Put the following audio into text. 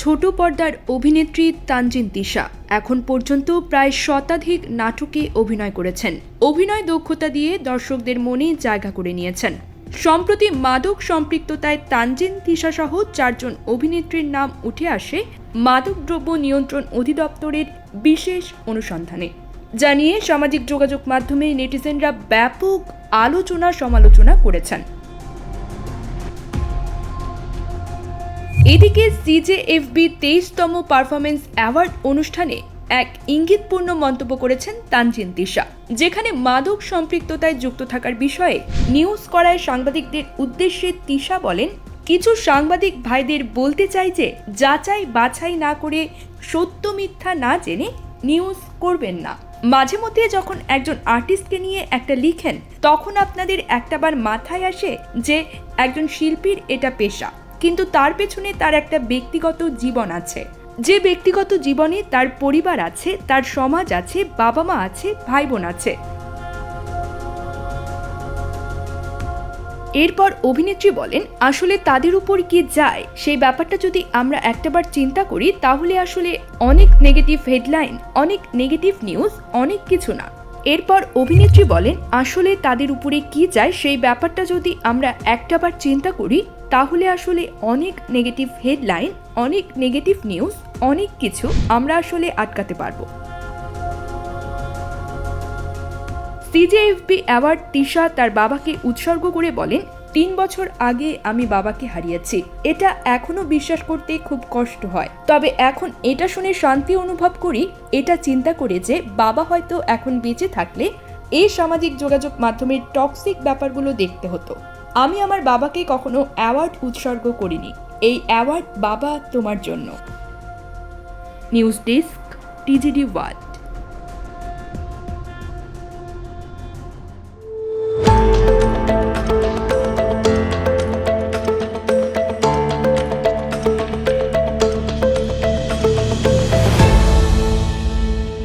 ছোট পর্দার অভিনেত্রী তানজিন তিশা এখন পর্যন্ত প্রায় শতাধিক নাটকে অভিনয় করেছেন। অভিনয় দক্ষতা দিয়ে দর্শকদের মনে জায়গা করে নিয়েছেন। সম্প্রতি মাদক সম্পৃক্ততায় তানজিন তিশা সহ চারজন অভিনেত্রীর নাম উঠে আসে মাদকদ্রব্য নিয়ন্ত্রণ অধিদপ্তরের বিশেষ অনুসন্ধানে। জানিয়ে সামাজিক যোগাযোগ মাধ্যমে নেটিজেনরা ব্যাপক আলোচনা সমালোচনা করেছেন। এদিকে সিজেএফবি তেইশতম পারফরমেন্স অ্যাওয়ার্ড অনুষ্ঠানে এক ইঙ্গিতপূর্ণ মন্তব্য করেছেন তানজিন তিশা, যেখানে মাদক সম্পৃক্ততায় যুক্ত থাকার বিষয়ে নিউজ করায় সাংবাদিকদের উদ্দেশ্যে তিশা বলেন, কিছু সাংবাদিক ভাইদের বলতে চাই যে যাচাই বাছাই না করে সত্য মিথ্যা না জেনে নিউজ করবেন না। মাঝে মধ্যে যখন একজন আর্টিস্টকে নিয়ে একটা লিখেন, তখন আপনাদের একটাবার মাথায় আসে যে একজন শিল্পীর এটা পেশা। কিন্তু তার পেছনে তার একটা ব্যক্তিগত জীবন আছে। যে ব্যক্তিগত জীবনে তার পরিবার আছে, তার সমাজ আছে বাবা মা আছে ভাই বোন আছে। এরপর অভিনেত্রী বলেন, আসলে তাদের উপর কি যায়? সেই ব্যাপারটা যদি আমরা একটাবার চিন্তা করি, তাহলে আসলে অনেক নেগেটিভ হেডলাইন অনেক নেগেটিভ নিউজ অনেক কিছু না। এরপর অভিনেত্রী বলেন, আসলে তাদের উপরে কি যায় সেই ব্যাপারটা যদি আমরা একটাবার চিন্তা করি, তাহলে আসলে অনেক নেগেটিভ হেডলাইন অনেক নেগেটিভ নিউজ অনেক কিছু আমরা আসলে আটকাতে পারব। সিজেএফবি অ্যাওয়ার্ড তিশা তার বাবাকে উৎসর্গ করে বলেন তিন বছর আগে আমি বাবাকে হারিয়েছি। এটা এখনও বিশ্বাস করতে খুব কষ্ট হয়। তবে এখন এটা শুনে শান্তি অনুভব করি, এটা চিন্তা করে যে বাবা হয়তো এখন বেঁচে থাকলে এই সামাজিক যোগাযোগ মাধ্যমের টক্সিক ব্যাপারগুলো দেখতে হতো। আমি আমার বাবাকে কখনো অ্যাওয়ার্ড উৎসর্গ করিনি। এই অ্যাওয়ার্ড বাবা তোমার জন্য। News desk, TGD one